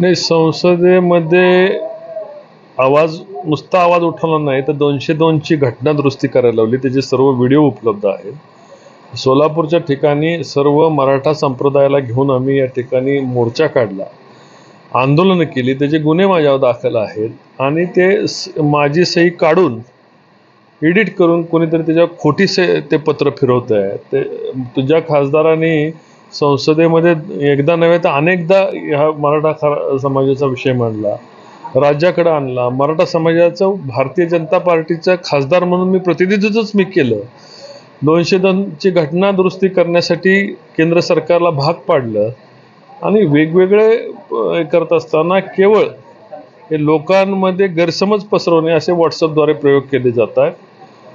नाही संसदेमध्ये आवाज नुसता आवाज उठवला नाही तर दोनशे दोनची घटना दुरुस्ती करायला लावली. त्याचे सर्व व्हिडिओ उपलब्ध आहेत. सोलापूरच्या ठिकाणी सर्व मराठा संप्रदायाला घेऊन आम्ही या ठिकाणी मोर्चा काढला. आंदोलनं केली. त्याचे गुन्हे माझ्यावर दाखल आहेत. आणि ते स- माझी सही काढून एडिट करून कोणीतरी त्याच्यावर खोटी से ते पत्र फिरवत आहे ते तुझ्या खासदारांनी संसदेमध्ये एकदा नव्हे तर अनेकदा ह्या मराठा खा समाजाचा विषय मांडला राज्याकडे आणला. मराठा समाजाचं भारतीय जनता पार्टीचा खासदार म्हणून मी प्रतिनिधित्वच मी केलं. दोनशे दोनची घटना दुरुस्ती करण्यासाठी केंद्र सरकारला भाग पाडलं आणि वेगवेगळे हे करत असताना केवळ हे लोकांमध्ये गैरसमज पसरवणे असे व्हॉट्सअपद्वारे प्रयोग केले जात आहेत.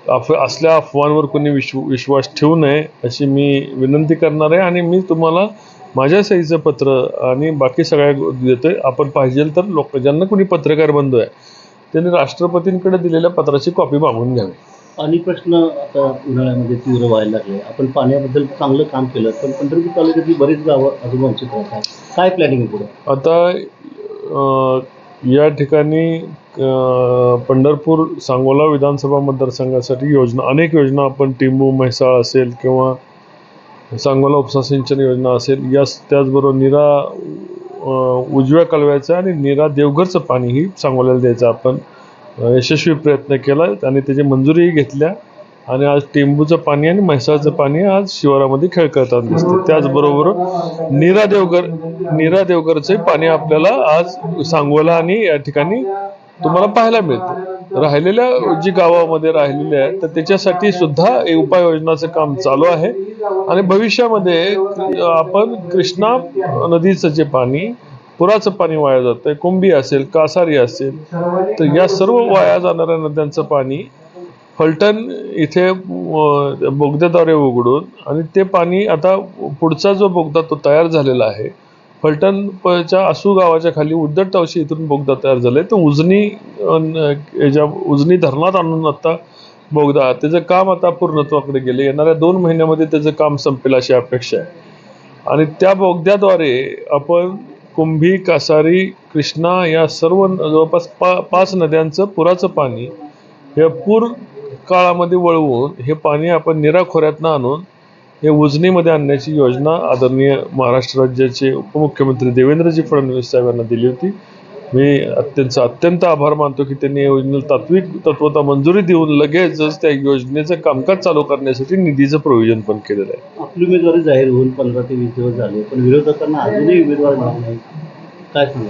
अफ असल्या अफवांवर कोणी विश्व विश्वास ठेवू नये अशी मी विनंती करणार आहे आणि मी तुम्हाला माझ्या सहीचं पत्र आणि बाकी सगळ्या गो- देतोय. आपण पाहिजे तर लोक ज्यांना कोणी पत्रकार बंधू आहे त्यांनी राष्ट्रपतींकडे दिलेल्या पत्राची कॉपी मागून घ्यावी. पाणी प्रश्न आता उन्हाळ्यामध्ये तीव्र व्हायला लागले. आपण पाण्याबद्दल चांगलं काम केलं पण पंढरपूर तालुक्यातली बरीच गावं अजून वंचित राहतात. काय प्लॅनिंग आहे पुढे? आता या ठिकाणी पंढरपूर सांगोला विधानसभा मतदारसंघासाठी योजना अनेक योजना आपण टिंबू म्हैसाळ असेल किंवा सांगोला उपसा सिंचन योजना असेल याच त्याचबरोबर निरा उजव्या कालव्याचं आणि निरा देवघरचं पाणीही सांगोल्याला द्यायचं आपण यशस्वी प्रयत्न केला आणि त्याची मंजुरीही घेतल्या. आणि आज टेंबूचं पाणी आणि म्हैसाचं पाणी आज शिवारामध्ये खेळ करताना दिसते. त्याचबरोबर नीरा देवगर नीरा देवगरचे पाणी आपल्याला आज सांगोला आणि या ठिकाणी तुम्हाला पाहायला मिळते. राहिलेल्या जी गावामध्ये राहिलेल्या आहेत तर त्याच्यासाठी सुद्धा उपाययोजनाचं काम चालू आहे. आणि भविष्यामध्ये आपण कृष्णा नदीचं जे पाणी पुराचं पाणी वाया जातंय कुंभी असेल कासारी असेल तर या सर्व वाया जाणाऱ्या नद्यांचं पाणी फलटण इथे बोगद्याद्वारे उघडून आणि ते पाणी आता पुढचा जो बोगदा तो तयार झालेला आहे फलटणच्या आसू गावाच्या खाली उद्दट तावशी इथून बोगदा तयार झालाय. तो उजनी याच्या उजनी धरणात आणून आता बोगदा त्याचं काम आता पूर्णत्वाकडे गेले. येणाऱ्या दोन महिन्यामध्ये त्याचं काम संपेल अशी अपेक्षा आहे. आणि त्या बोगद्याद्वारे आपण कुंभी कासारी कृष्णा या सर्व जवळपास पा पाच नद्यांचं पुराचं पाणी हे पूर काळामध्ये वळवून हे पाणी आपण निरा खोऱ्यातनं आणून हे उजनीमध्ये आणण्याची योजना आदरणीय महाराष्ट्र राज्याचे उपमुख्यमंत्री देवेंद्रजी फडणवीस साहेबांना दिली होती. मी अत्यंत अत्यंत आभार मानतो की त्यांनी या योजनेला तात्विक तत्वता मंजुरी देऊन लगेचच त्या योजनेचं कामकाज चालू करण्यासाठी निधीचं प्रोव्हिजन पण केलेलं आहे. आपली उमेदवारी जाहीर होऊन पंधरा ते वीस दिवस झाले पण विरोधकांना अजूनही उमेदवार नाही काय सांगा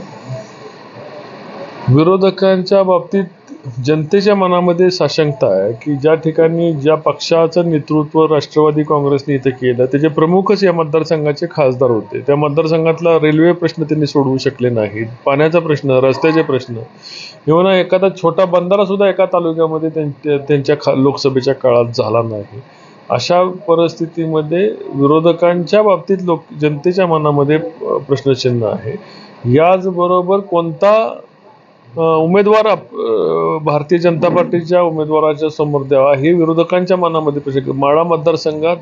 विरोधकांच्या बाबतीत जनतेच्या मनामध्ये साशंकता आहे की ज्या ठिकाणी ज्या पक्षाचं नेतृत्व राष्ट्रवादी काँग्रेसने इथे केलं त्याचे प्रमुखच या मतदारसंघाचे खासदार होते. त्या मतदारसंघातला रेल्वे प्रश्न त्यांनी सोडवू शकले नाहीत पाण्याचा प्रश्न रस्त्याचे प्रश्न. किंवा एखादा छोटा बंधारा सुद्धा एका तालुक्यामध्ये त्यांच्या त्यांच्या खा लोकसभेच्या काळात झाला नाही. अशा परिस्थितीमध्ये विरोधकांच्या बाबतीत लोक जनतेच्या मनामध्ये प्रश्नचिन्ह आहे. याचबरोबर कोणता उमेदवार भारतीय जनता पार्टीच्या उमेदवाराच्या समोर द्यावा. हे विरोधकांच्या मनामध्ये प्रश्न माळा मतदारसंघात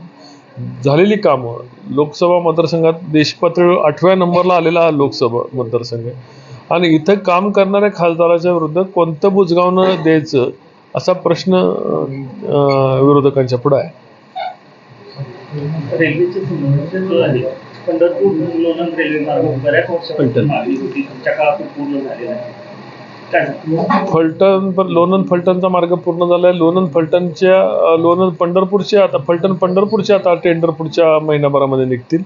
झालेली कामं लोकसभा मतदारसंघात देशपातळीवर आठव्या नंबरला आलेला हा लोकसभा मतदारसंघ आणि इथं काम करणाऱ्या खासदाराच्या विरुद्ध कोणतं बुजगावणं द्यायचं असा प्रश्न विरोधकांच्या पुढे आहे. रेल्वेचे संबंध जो आहे पंढरपूर लोणंद रेल्वे मार्ग बऱ्याच वर्षापासून मागणी होती. तुमच्या काळातून पूर्ण झालेला आहे? फलटण पण लोणंद फलटणचा मार्ग पूर्ण झाला आहे लोणंद फलटणच्या लोणंद पंढरपूरचे आता फलटण पंढरपूरचे आता टेंडर पुढच्या महिनाभरामध्ये निघतील.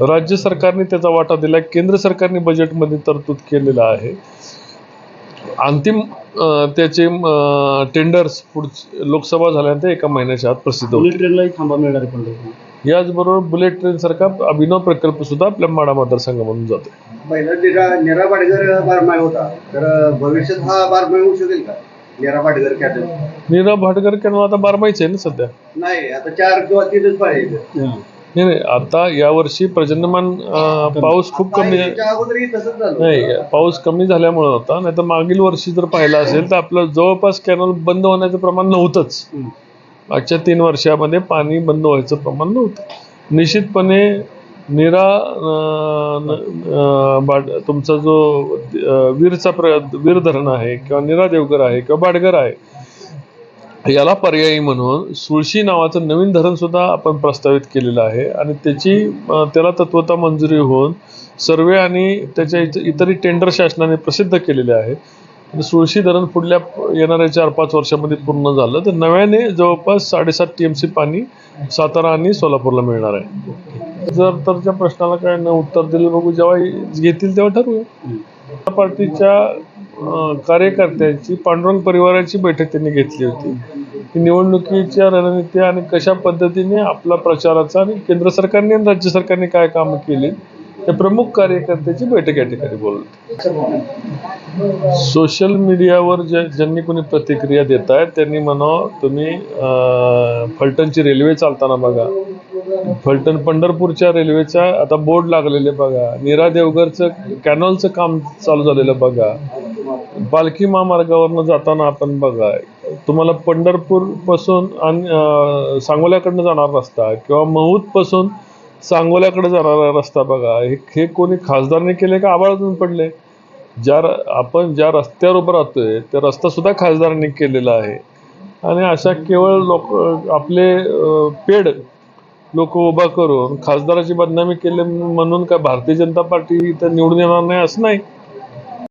राज्य सरकारने त्याचा वाटा दिला केंद्र सरकारने बजेटमध्ये तरतूद केलेला आहे. अंतिम त्याचे टेंडर्स पुढ लोकसभा झाल्यानंतर एका महिन्याच्या आत प्रसिद्ध होईल ट्रेनलाही थांबा मिळणार आहे पंढरपूर याचबरोबर बुलेट ट्रेन सारखा अभिनव प्रकल्प सुद्धा आपल्या माडा मतदारसंघामधून जातो. पहिला निरा निरा पाटकर बारमाही होता. तर भविष्यात हा बारमाही होऊ शकेल का? निरा पाटकर कॅटल नीरव भाटकर केवळ आता बारमाहीच आहे ना सध्या? नाही आता चार किंवा तीनच पाहिजे नाही नाही आता यावर्षी प्रजन्यमान अ, पाऊस खूप कमी आहे. त्याच्या अगोदरही तसंच झालं नाही पाऊस कमी झाल्यामुळे होता नाही तर मागील वर्षी जर पाहिलं असेल तर आपलं जवळपास कॅनल बंद होण्याचं प्रमाण नव्हतंच. मागच्या तीन वर्षामध्ये पाणी बंद व्हायचं प्रमाण नव्हतं. निश्चितपणे निरा बाड तुमचा जो वीरचा प्र वीर धरण आहे किंवा निरा देवघर आहे किंवा बाडघर आहे याला पर्यायी म्हणून सुळशी नावाचं नवीन धरण सुद्धा आपण प्रस्तावित केलेलं आहे आणि त्याची त्याला तत्वता मंजुरी होऊन सर्वे आणि त्याच्या इतर इतरही टेंडर शासनाने प्रसिद्ध केलेले आहे. म्हणजे सुळशी धरण पुढल्या येणाऱ्या चार पाच वर्षामध्ये पूर्ण झालं. तर नव्याने जवळपास साडेसात टी एम सी पाणी सातारा आणि सोलापूरला मिळणार आहे. जर तरच्या प्रश्नाला काय न उत्तर दिलं बघू जेव्हा घेतील तेव्हा ठरवूया. पार्टीच्या कार्यकर्त्यांची पांडुरंग परिवाराची बैठक त्यांनी घेतली होती. की निवडणुकीच्या रणनीती आणि कशा पद्धतीने आपला प्रचाराचा आणि केंद्र सरकारने आणि राज्य सरकारने काय कामं केली त्या प्रमुख कार्यकर्त्याची बैठक या ठिकाणी बोलत सोशल मीडियावर ज्या ज्यांनी कोणी प्रतिक्रिया देत आहेत त्यांनी म्हणावं तुम्ही फलटणची रेल्वे चालताना बघा. फलटण पंढरपूरच्या रेल्वेचा आता बोर्ड लागलेले बघा. नीरा देवगरचं कॅनॉलचं काम चालू झालेलं बघा. पालखी महामार्गावरनं जाताना आपण बघा. तुम्हाला पंढरपूरपासून आणि सांगोल्याकडनं जाणारा रस्ता किंवा महूदपासून सांगोल्याकडे जाणारा रस्ता बघा. हे हे कोणी खासदारने केले का आबाळातून पडले? ज्या र- आपण ज्या रस्त्यावर उभं राहतोय त्या रस्ता सुद्धा खासदारांनी केलेला आहे. आणि अशा केवळ लोक आपले पेड लोक उभा करून खासदाराची बदनामी केली म्हणून काय भारतीय जनता पार्टी इथं निवडून येणार नाही असं नाही.